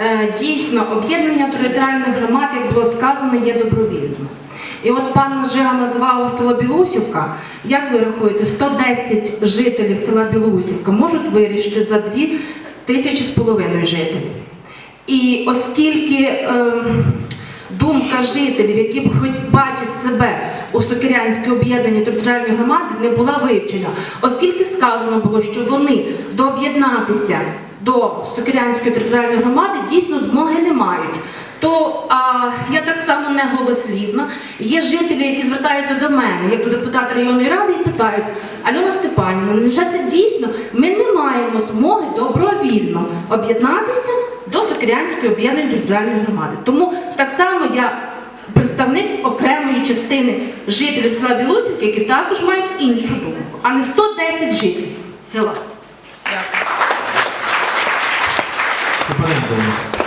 Е, Дійсно, об'єднання територіальних громад, як було сказано, є добровільним. І от пан Жига називав село Білусівка. Як ви рахуєте, 110 жителів села Білусівка можуть вирішити за 2 тисячі з половиною жителів. І оскільки е, думка жителів, які б хоч бачать себе у Сокирянській об'єднаній територіальній громаді, не була вивчена, оскільки сказано було, що вони до об'єднатися до Сокирянської територіальної громади дійсно змоги не мають. То а, я так само не голослівна. Є жителі, які звертаються до мене, як до депутата районної ради, і питають: Альона Степанівна, невже це дійсно? Ми не маємо змоги добровільно об'єднатися до Сокирянської об'єднаної територіальної громади. Тому так само я представник окремої частини жителів села Білосівки, які також мають іншу думку, а не 110 жителів села. Степаненко.